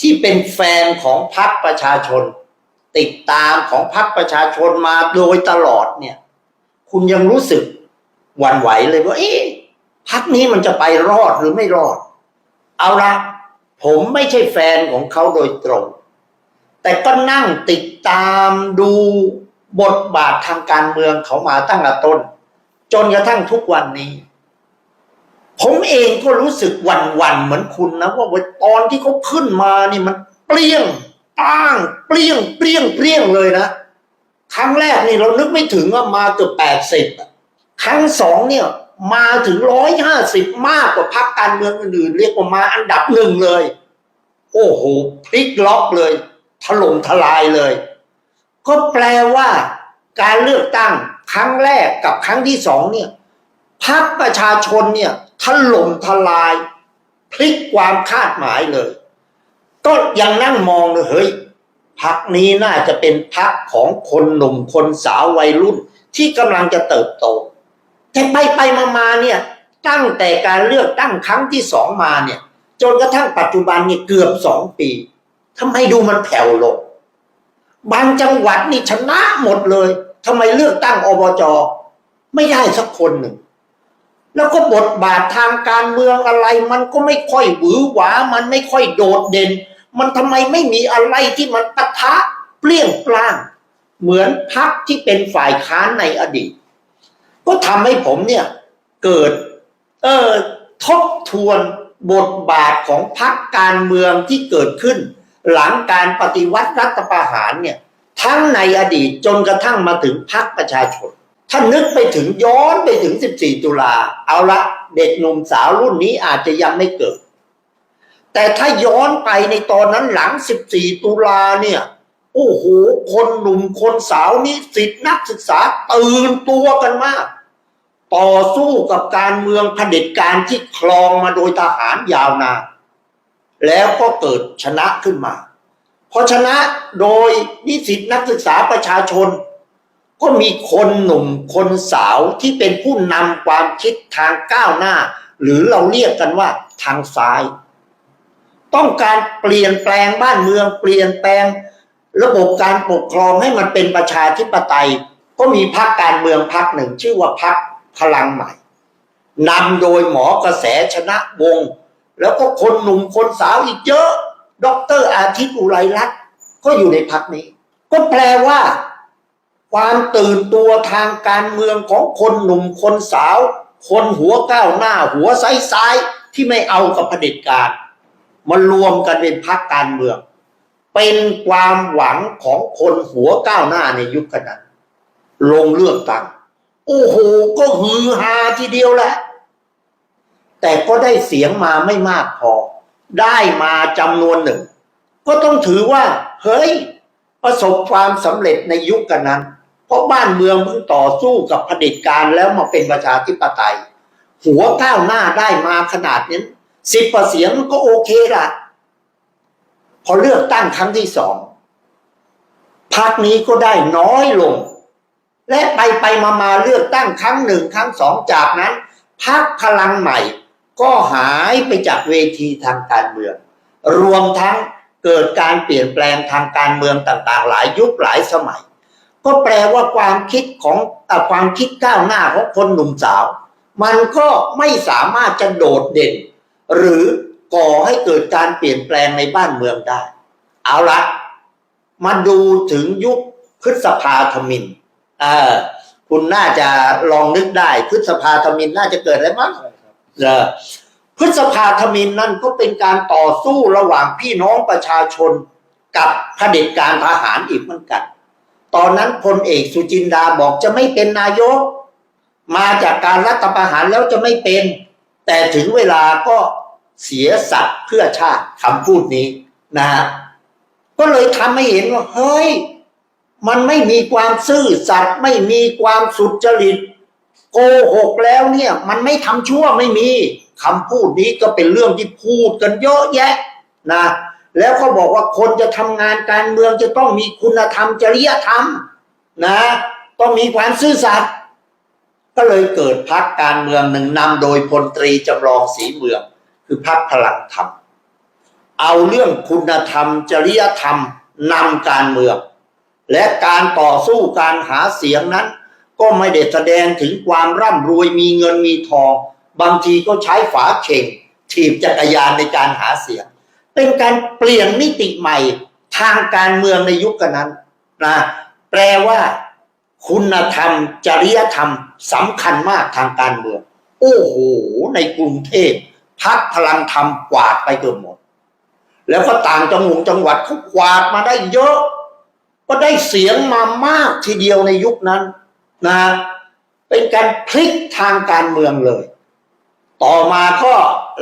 ที่เป็นแฟนของพรรคประชาชน ติดตามของพรรคประชาชนมาโดยตลอดเนี่ย คุณยังรู้สึกหวั่นไหวเลยว่าเอ๊ะพักนี้มันจะไปรอดหรือไม่รอด เอาละผมไม่ใช่แฟนของเขาโดยตรง แต่ก็นั่งติดตามดูบทบาททางการเมืองเขามาตั้งแต่ต้น จนกระทั่งทุกวันนี้ ผมเองก็รู้สึกหวันวันๆเหมือนคุณนะว่าตอนที่เขาขึ้นมานี่มันเปรี้ยงป้างเปรี้ยงเปรี้ยงเปรี้ยงเลยนะครั้งแรกนี่เรานึกไม่ถึงว่ามาเกือบแปดสิบครั้งสองเนี่ยมาถึงร้อยห้าสิบมากกว่าพรรคการเมืองอื่นๆเรียกว่ามาอันดับหนึ่งเลย โอ้โหพลิกล็อกเลย ถล่มทลายเลย ก็แปลว่าการเลือกตั้งครั้งแรกกับครั้งที่สองเนี่ยพรรคประชาชนเนี่ย ถล่มทลาย พลิกความคาดหมายเลย ก็ยังนั่งมองเลยเฮ้ยพักนี้น่าจะเป็นพักของคนหนุ่มคนสาววัยรุ่น ที่กำลังจะเติบโต แต่ไปไปมามาเนี่ยตั้งแต่การเลือกตั้งครั้งที่สองมาเนี่ย จนกระทั่งปัจจุบันเนี่ยเกือบสองปีทำไมดูมันแผ่วลงบางจังหวัดนี่ชนะหมดเลยทำไมเลือกตั้งอบจไม่ได้สักคนหนึ่ง แล้วก็บทบาททางการเมืองอะไร มันก็ไม่ค่อยหวือหวา มันไม่ค่อยโดดเด่น มันทำไมไม่มีอะไรที่มันปะทะเปลี่ยงปล้าง เหมือนพักที่เป็นฝ่ายค้านในอดีต ก็ทำให้ผมเนี่ย เกิด เออทบทวนบทบาทของพักการเมืองที่เกิดขึ้น หลังการปฏิวัติรัฐประหารเนี่ย ทั้งในอดีตจนกระทั่งมาถึงพักประชาชน ถ้านึกไปถึงย้อนไปถึง 14 ตุลา เอาละเด็กหนุ่มสาวรุ่นนี้อาจจะยังไม่เกิด แต่ถ้าย้อนไปในตอนนั้นหลัง 14 ตุลาเนี่ย โอ้โห คนหนุ่มคนสาวนิสิตนักศึกษาตื่นตัวกันมาก ต่อสู้กับการเมืองเผด็จการที่คลองมาโดยทหารยาวนานแล้วก็เกิดชนะขึ้นมาพอชนะโดยนิสิตนักศึกษาประชาชน ก็มีคนหนุ่มคนสาวที่เป็นผู้นำความคิดทางก้าวหน้า หรือเราเรียกกันว่าทางซ้าย ต้องการเปลี่ยนแปลงบ้านเมือง เปลี่ยนแปลง ระบบการปกครองให้มันเป็นประชาธิปไตย ก็มีพรรคการเมืองพรรคหนึ่ง ชื่อว่าพรรคพลังใหม่นำโดยหมอกระแสชนะวงศ์แล้วก็คนหนุ่มคนสาวอีกเยอะดอกเตอรอาทิตย์อุไรรัตน์ก็อยู่ในพรรคนี้ ก็แปลว่า ความตื่นตัวทางการเมืองของคนหนุ่มคนสาว คนหัวก้าวหน้า หัวซ้ายๆที่ไม่เอากับเผด็จการมารวมกันเป็นพรรคการเมือง เป็นความหวังของคนหัวก้าวหน้าในยุคนั้นลงเลือกตั้งโอ้โหก็ฮือฮาทีเดียวแหละ แต่ก็ได้เสียงมาไม่มากพอ ได้มาจำนวนหนึ่ง ก็ต้องถือว่า เฮ้ย ประสบความสำเร็จในยุคกันนั้น เพราะบ้านเมืองเพิ่งต่อสู้กับเผด็จการแล้วมาเป็นประชาธิปไตย หัวก้าวหน้าได้มาขนาดนี้สิบเสียงก็โอเคละพอเลือกตั้งครั้งที่สองพรรคนี้ก็ได้น้อยลง และไปไปมามาเลือกตั้งครั้งหนึ่งครั้งสองจากนั้นพรรคพลังใหม่ ก็หายไปจากเวทีทางการเมือง รวมทั้งเกิดการเปลี่ยนแปลงทางการเมืองต่างๆ หลายยุคหลายสมัย ก็แปลว่าความคิดของออความคิดก้าวหน้าของคนหนุ่มสาว มันก็ไม่สามารถจะโดดเด่น หรือก่อให้เกิดการเปลี่ยนแปลงในบ้านเมืองได้ เอาละมาดูถึงยุคพฤษภาธมินเออคุณน่าจะลองนึกได้พฤษภาธมินน่าจะเกิดอะไรมั้งเออพฤษภาธมินนั่นก็เป็นการต่อสู้ระหว่างพี่น้องประชาชนกับเผด็จการทหารอีกเหมือนกัน ตอนนั้นพลเอกสุจินดาบอกจะไม่เป็นนายก มาจากการรัฐประหารแล้วจะไม่เป็น แต่ถึงเวลาก็เสียสัตว์เพื่อชาติคำพูดนี้นะฮะก็เลยทำให้เห็นว่าเฮ้ย มันไม่มีความซื่อสัตย์ไม่มีความสุจริต โกหกแล้วเนี่ย มันไม่ทำชั่วไม่มีคำพูดนี้ก็เป็นเรื่องที่พูดกันเยอะแยะนะ แล้วเขาบอกว่าคนจะทำงานการเมืองจะต้องมีคุณธรรมจริยธรรมนะ ต้องมีความซื่อสัตย์ก็เลยเกิดพักการเมืองหนึ่งนำโดยพลตรีจำลองศรีเมือง คือพักพลังธรรม เอาเรื่องคุณธรรม จริยธรรมนำการเมือง และการต่อสู้การหาเสียงนั้น ก็ไม่ได้แสดงถึงความร่ำรวยมีเงินมีทอง บางทีก็ใช้ฝาเข่งถีบจักรยานในการหาเสียง เป็นการเปลี่ยนมิติใหม่ทางการเมืองในยุคนั้นนะแปลว่า คุณธรรม จริยธรรมสำคัญมากทางการเมือง โอ้โห ในกรุงเทพพักพลังธรรมกวาดไปเกือบหมด แล้วก็ต่างจังหวัดจังหวัดเขากวาดมาได้เยอะ ก็ได้เสียงมามากทีเดียวในยุคนั้นนะเป็นการพลิกทางการเมืองเลย ต่อมาก็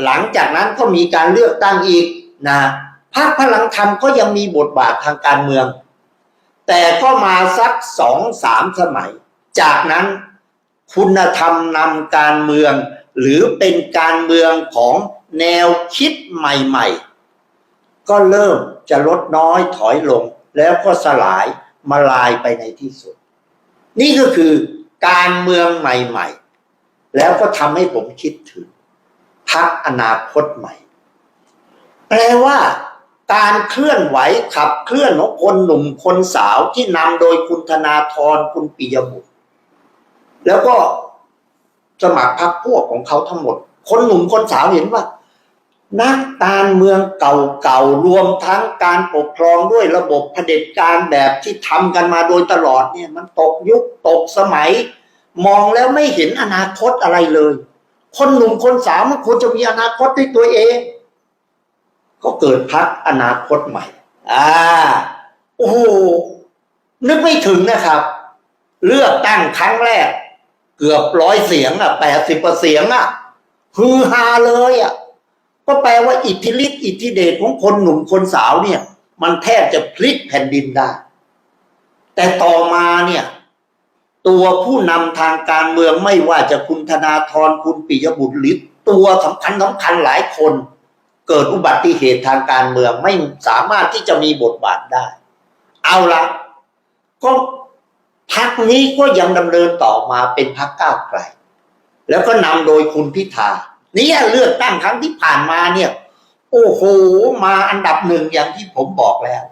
หลังจากนั้นก็มีการเลือกตั้งอีก นะพรรคพลังธรรมก็ยังมีบทบาททางการเมือง แต่ก็มาสักสองสามสมัย จากนั้นคุณธรรมนำการเมือง หรือเป็นการเมืองของแนวคิดใหม่ๆ ก็เริ่มจะลดน้อยถอยลง แล้วก็สลายมาลายไปในที่สุด นี่ก็คือการเมืองใหม่ๆ แล้วก็ทำให้ผมคิดถึงพักอนาคตใหม่ แปลว่าการเคลื่อนไหวขับเคลื่อนของคนหนุ่มคนสาวที่นำโดยคุณธนาธรคุณปิยบุตร แล้วก็สมัครพรรคพวกของเขาทั้งหมด คนหนุ่มคนสาวเห็นว่า นักการเมืองเก่าๆรวมทั้งการปกครองด้วยระบบเผด็จการแบบที่ทำกันมาโดยตลอดเนี่ย มันตกยุคตกสมัย มองแล้วไม่เห็นอนาคตอะไรเลย คนหนุ่มคนสาวมันควรจะมีอนาคตด้วยตัวเอง ก็เกิดพักอนาคตใหม่ อ่า โอ้โห นึกไม่ถึงนะครับ เลือกตั้งครั้งแรก เกือบร้อยเสียงอะแปดสิบเสียงอะฮือฮาเลยอะ ก็แปลว่าอิทธิฤทธิ์อิทธิเดชของคนหนุ่มคนสาวเนี่ย มันแทบจะพลิกแผ่นดินได้ แต่ต่อมาเนี่ย ตัวผู้นำทางการเมืองไม่ว่าจะคุณธนาธรคุณปิยบุตรหรือตัวสำคัญสำคัญหลายคน เกิดอุบัติเหตุทางการเมืองไม่สามารถที่จะมีบทบาทได้ เอาละก็พักนี้ก็ยังดำเนินต่อมาเป็นพักก้าวไกล แล้วก็นำโดยคุณพิธาเนี่ยเลือกตั้งครั้งที่ผ่านมาเนี่ย โอ้โห มาอันดับหนึ่งอย่างที่ผมบอกแล้ว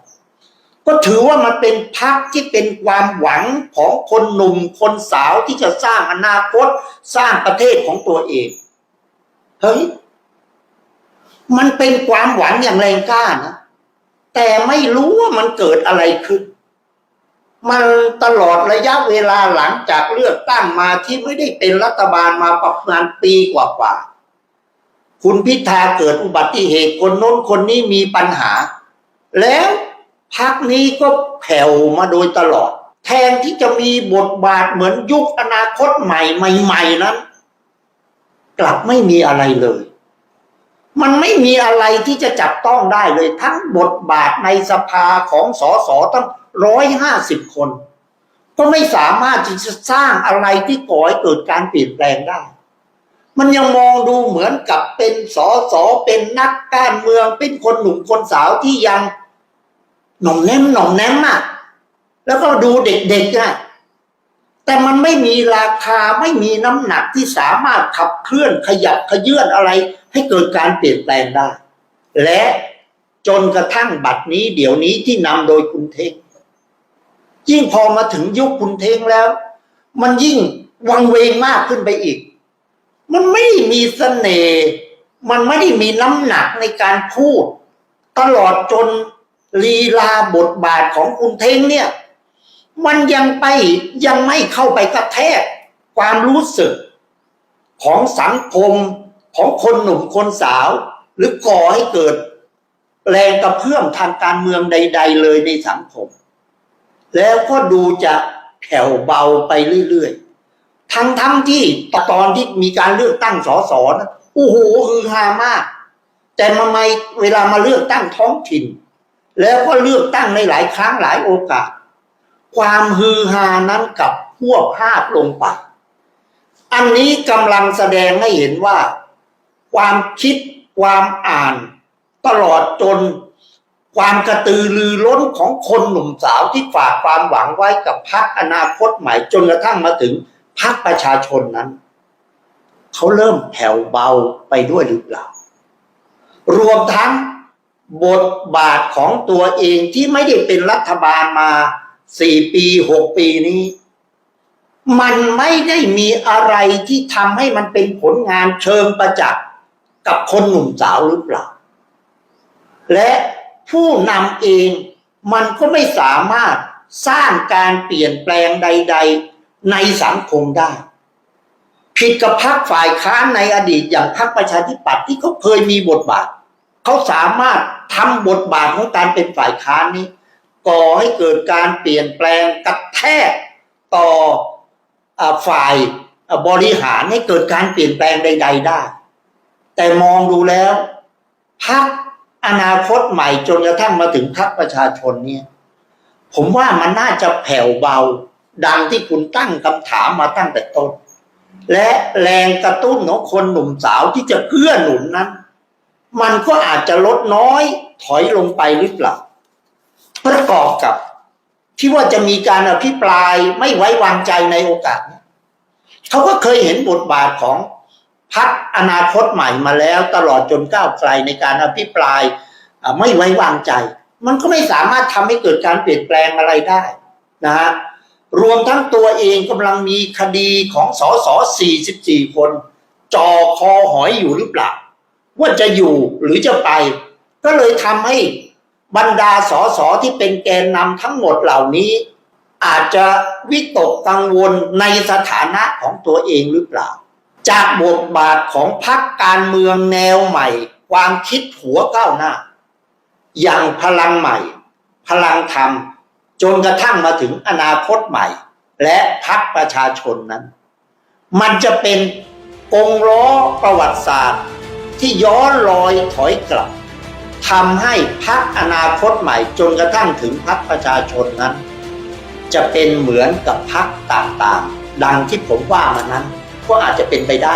ก็ถือว่ามันเป็นพักที่เป็นความหวังของคนหนุ่มคนสาวที่จะสร้างอนาคต สร้างประเทศของตัวเอง เฮ้ย มันเป็นความหวังอย่างแรงกล้านะแต่ไม่รู้ว่ามันเกิดอะไรขึ้น มันตลอดระยะเวลาหลังจากเลือกตั้งมาที่ไม่ได้เป็นรัฐบาลมาประมาณปีกว่าๆคุณพิธาเกิดอุบัติเหตุคนโน้นคนนี้มีปัญหา แล้วพักนี้ก็แผ่วมาโดยตลอด แทนที่จะมีบทบาทเหมือนยุคอนาคตใหม่ใหม่ๆนั้น กลับไม่มีอะไรเลย มันไม่มีอะไรที่จะจับต้องได้เลย ทั้งบทบาทในสภาของสสตั้งร้อยห้าสิบคน ก็ไม่สามารถที่จะสร้างอะไรที่ก่อให้เกิดการเปลี่ยนแปลงได้ มันยังมองดูเหมือนกับเป็นสสเป็นนักการเมืองเป็นคนหนุ่มคนสาวที่ยังหน่อมแนมหน่อมแนมอะแล้วก็ดูเด็กๆอะแต่มันไม่มีราคาไม่มีน้ำหนักที่สามารถขับเคลื่อนขยับขยื่นอะไร ให้เกิดการเปลี่ยนแปลงได้ และจนกระทั่งบัดนี้เดี๋ยวนี้ที่นำโดยคุณเทงยิ่งพอมาถึงยุคคุณเทงแล้ว มันยิ่งวังเวงมากขึ้นไปอีก มันไม่มีเสน่ห์มันไม่ได้มีน้ำหนักในการพูด ตลอดจนลีลาบทบาทของคุณเทงเนี่ย มันยังไปยังไม่เข้าไปกระแทกความรู้สึกของสังคม ของคนหนุ่มคนสาว หรือก่อให้เกิดแรงกระเพื่อมทางการเมืองใด ๆ เลยในสังคม แล้วก็ดูจะแผ่วเบาไปเรื่อยๆ ทั้งๆที่ตอนที่มีการเลือกตั้งสสนะโอ้โหฮือฮามาก แต่มาไม่เวลามาเลือกตั้งท้องถิ่น แล้วก็เลือกตั้งในหลายครั้งหลายโอกาส ความฮือฮานั้นกับพวกภาพลงไปอันนี้กำลังแสดงให้เห็นว่า ความคิดความอ่าน ตลอดจน ความกระตือรือร้นของคนหนุ่มสาวที่ฝากความหวังไว้กับพรรคอนาคตใหม่จนกระทั่งมาถึงพรรคประชาชนนั้น เขาเริ่มแผ่วเบาไปด้วยหรือเปล่า รวมทั้งบทบาทของตัวเองที่ไม่ได้เป็นรัฐบาลมาสี่ปีหกปีนี้ มันไม่ได้มีอะไรที่ทำให้มันเป็นผลงานเชิงประจักษ์ กับคนหนุ่มสาวหรือเปล่า และผู้นำเองมันก็ไม่สามารถสร้างการเปลี่ยนแปลงใด ๆ ในสังคมได้ ผิดกับพรรคฝ่ายค้านในอดีตอย่างพรรคประชาธิปัตย์ที่เขาเคยมีบทบาท เขาสามารถทำบทบาทของการเป็นฝ่ายค้านนี้ ก่อให้เกิดการเปลี่ยนแปลงกระแทกต่ออฝ่ายบริหารให้เกิดการเปลี่ยนแปลงใด ๆ ได้ แต่มองดูแล้วพรรคอนาคตใหม่จนกระทั่งมาถึงพรรคประชาชนเนี่ยผมว่ามันน่าจะแผ่วเบา ดังที่คุณตั้งคำถามมาตั้งแต่ต้น และแรงกระตุ้นของคนหนุ่มสาวที่จะเกื้อหนุนนั้น มันก็อาจจะลดน้อยถอยลงไปหรือเปล่าประกอบกับที่ว่าจะมีการอภิปรายไม่ไว้วางใจในโอกาสนี้เขาก็เคยเห็นบทบาทของ พรรคอนาคตใหม่มาแล้วตลอดจนก้าวไกลในการอภิปรายไม่ไว้วางใจ มันก็ไม่สามารถทำให้เกิดการเปลี่ยนแปลงอะไรได้นะฮะรวมทั้งตัวเองกำลังมีคดีของสส44 คนจอคอหอยอยู่หรือเปล่า ว่าจะอยู่หรือจะไป ก็เลยทำให้บรรดาสสที่เป็นแกนนำทั้งหมดเหล่านี้ อาจจะวิตกกังวลในสถานะของตัวเองหรือเปล่า จากบทบาทของพรรคการเมืองแนวใหม่ ความคิดหัวก้าวหน้า อย่างพลังใหม่ พลังธรรม จนกระทั่งมาถึงอนาคตใหม่ และพรรคประชาชนนั้น มันจะเป็นกงล้อประวัติศาสตร์ ที่ย้อนรอยถอยกลับทำให้พรรคอนาคตใหม่จนกระทั่งถึงพรรคประชาชนนั้น จะเป็นเหมือนกับพรรคต่างๆ ดังที่ผมว่ามานั้น ก็อาจจะเป็นไปได้